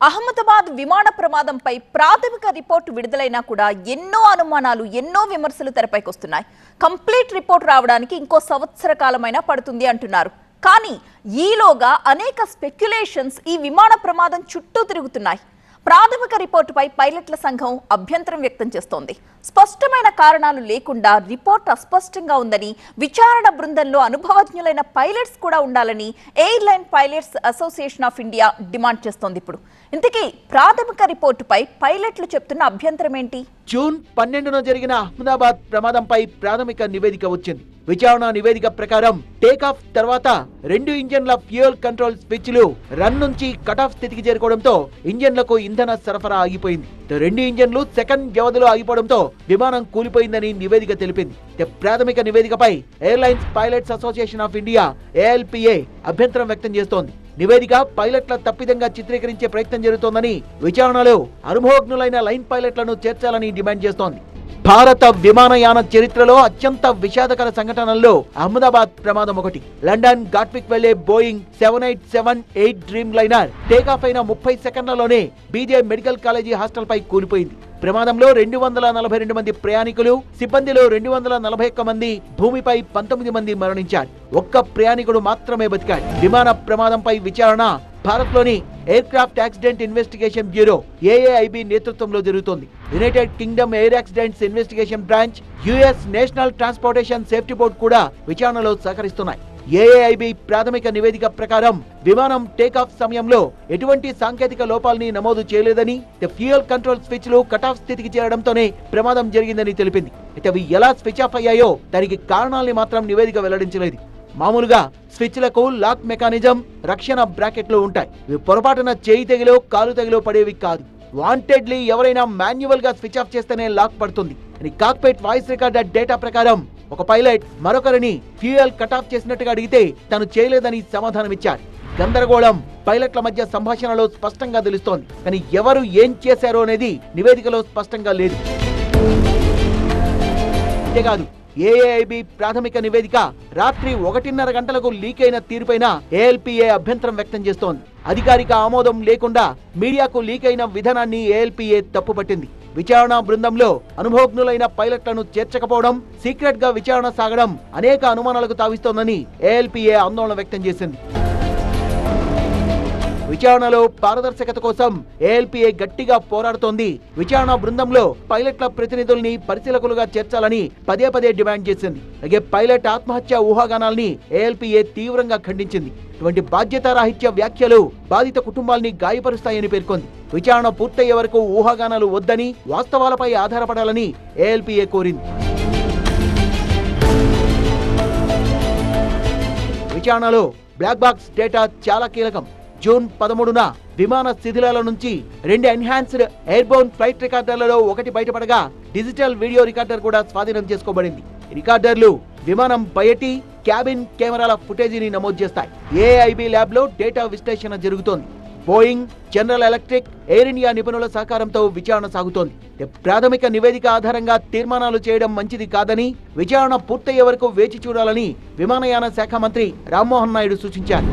అహ్మదాబాద్ విమాన ప్రమాదంపై ప్రాథమిక రిపోర్టు విడుదలైనా కూడా ఎన్నో అనుమానాలు ఎన్నో విమర్శలు తెరపైకి వస్తున్నాయి. కంప్లీట్ రిపోర్ట్ రావడానికి ఇంకో సంవత్సర కాలమైనా పడుతుంది అంటున్నారు. కానీ ఈలోగా అనేక స్పెక్యులేషన్స్ ఈ విమాన ప్రమాదం చుట్టూ తిరుగుతున్నాయి. ప్రాథమిక రిపోర్టుపై పైలట్ల సంఘం అభ్యంతరం వ్యక్తం చేస్తోంది. స్పష్టమైన కారణాలు లేకుండా రిపోర్ట్ అస్పష్టంగా ఉందని విచారణ బృందంలో అనుభవజ్ఞులైన పైలట్స్ కూడా ఉండాలని airline pilots association of India demand చేస్తోంది ఇప్పుడు. ఇంతకీ ప్రాథమిక రిపోర్టుపై పైలట్లు చెప్తున్న అభ్యంతరం ఏంటి? జూన్ పన్నెండున జరిగిన అహ్మదాబాద్ ప్రమాదంపై ప్రాథమిక నివేదిక వచ్చింది. విచారణ నివేదిక ప్రకారం టేకాఫ్ తర్వాత రెండు ఇంజన్ల ఫ్యూయల్ కంట్రోల్ స్విచ్లు రన్ నుంచి కటాఫ్ స్థితికి చేరుకోవడంతో ఇంజన్లకు ఇంధన సరఫరా ఆగిపోయింది. రెండు ఇంజన్లు సెకండ్ వ్యవధిలో ఆగిపోవడంతో విమానం కూలిపోయిందని నివేదిక తెలిపింది. ప్రాథమిక నివేదికపై airlines pilots association of India A L P A అభ్యంతరం వ్యక్తం చేస్తోంది. నివేదిక పైలట్ల తప్పిదంగా చిత్రీకరించే ప్రయత్నం జరుగుతోందని విచారణలో అనుభవజ్ఞులైన లైన్ పైలట్లను చేర్చాలని డిమాండ్ చేస్తోంది. భారత విమానయాన చరిత్రలో అత్యంత విషాదకర సంఘటనల్లో అహ్మదాబాద్ ప్రమాదం ఒకటి. లండన్ గాట్విక్ వెళ్ళే Boeing seven eight seven eight Dreamliner takeoff అయిన ముప్పై సెకండ్లలోనే బీజే మెడికల్ కాలేజీ హాస్టల్పై కూలిపోయింది. ప్రమాదంలో రెండు వందల నలభై రెండు మంది ప్రయాణికులు సిబ్బందిలో రెండు వందల నలభై ఒక్క మంది భూమిపై పంతొమ్మిది మంది మరణించారు. ఒక్క ప్రయాణికుడు మాత్రమే బతికాడు. విమాన ప్రమాదంపై విచారణ భారత్లోని aircraft accident investigation bureau A A I B నేతృత్వంలో జరుగుతోంది. United Kingdom air accidents investigation branch US national transportation safety board కూడా విచారణలో సహకరిస్తున్నాయి. ఏఏఐబి ప్రాథమిక నివేదిక ప్రకారం విమానం టేకాఫ్ సమయంలో ఎటువంటి సాంకేతిక లోపాలని నమోదు చేయలేదని ఫ్యూయల్ కంట్రోల్ స్విచ్లు కటాఫ్ స్థితికి చేరడంతోనే ప్రమాదం జరిగిందని తెలిపింది. అయితే అవి ఎలా స్విచ్ ఆఫ్ అయ్యాయో దానికి కారణాలని మాత్రం నివేదిక వెల్లడించలేదు. మామూలుగా స్విచ్లకు లాక్ మెకానిజం రక్షణ బ్రాకెట్లు ఉంటాయి. ఇవి పొరపాటున చేయి తెగిలో కాలు తెగిలో పడేవి కాదు. వాంటెడ్లీ ఎవరైనా మాన్యువల్గా స్విచ్ ఆఫ్ చేస్తేనే లాక్ పడుతుంది. అని కాక్పేట్ వాయిస్ రికార్డర్ డేటా ప్రకారం ఒక పైలట్ మరొకరిని ఫ్యూయల్ కట్ ఆఫ్ చేసినట్టుగా అడిగితే తను చేయలేదని సమాధానమిచ్చారు. గందరగోళం పైలట్ల మధ్య సంభాషణలో స్పష్టంగా తెలుస్తోంది. కానీ ఎవరు ఏం చేశారో అనేది నివేదికలో స్పష్టంగా లేదు. అంతేకాదు ఏఐబి ప్రాథమిక నివేదిక రాత్రి ఒకటిన్నర గంటలకు లీక్ అయిన తీరుపైన ఏఎల్పిఏ అభ్యంతరం వ్యక్తం చేస్తోంది. అధికారిక ఆమోదం లేకుండా మీడియాకు లీక్ అయిన విధానాన్ని ఏఎల్పిఏ తప్పుపట్టింది. విచారణ బృందంలో అనుభవజ్ఞులైన పైలట్లను చేర్చకపోవడం సీక్రెట్గా విచారణ సాగడం అనేక అనుమానాలకు తావిస్తోందని ఏఎల్పీఏ ఆందోళన వ్యక్తం చేసింది. విచారణలో పారదర్శకత కోసం ఏఎల్పిఏ గట్టిగా పోరాడుతోంది. విచారణ బృందంలో పైలట్ల ప్రతినిధుల్ని పరిశీలకులుగా చేర్చాలని పదే పదే డిమాండ్ చేసింది. అలాగే పైలట్ ఆత్మహత్య ఊహాగానాల్ని ఏఎల్పిఏ తీవ్రంగా ఖండించింది. ఇటువంటి బాధ్యతారాహిత్య వ్యాఖ్యలు బాధిత కుటుంబాల్ని గాయపరుస్తాయని పేర్కొంది. విచారణ పూర్తయ్యే వరకు ఊహాగానాలు వద్దని వాస్తవాలపై ఆధారపడాలని ఏఎల్పిఏ కోరింది. విచారణలో బ్లాక్ బాక్స్ డేటా చాలా కీలకం. జూన్ పదమూడున విమాన శిథిలాల నుంచి రెండు ఎన్హాన్స్డ్ ఎయిర్బోన్ ఫ్లైట్ రికార్డర్లలో ఒకటి బయటపడగా డిజిటల్ వీడియో రికార్డర్ కూడా స్వాధీనం చేసుకోబడింది. రికార్డర్లు విమానం బయటి క్యాబిన్ కెమెరాల ఫుటేజీని నమోదు చేస్తాయి. ఏఐబి ల్యాబ్లో డేటా విశ్లేషణ జరుగుతోంది. Boeing General Electric Air India నిపుణుల సహకారంతో విచారణ సాగుతోంది. ప్రాథమిక నివేదిక ఆధారంగా తీర్మానాలు చేయడం మంచిది కాదని విచారణ పూర్తయ్యే వరకు వేచి చూడాలని విమానయాన శాఖ మంత్రి రామ్మోహన్ నాయుడు సూచించారు.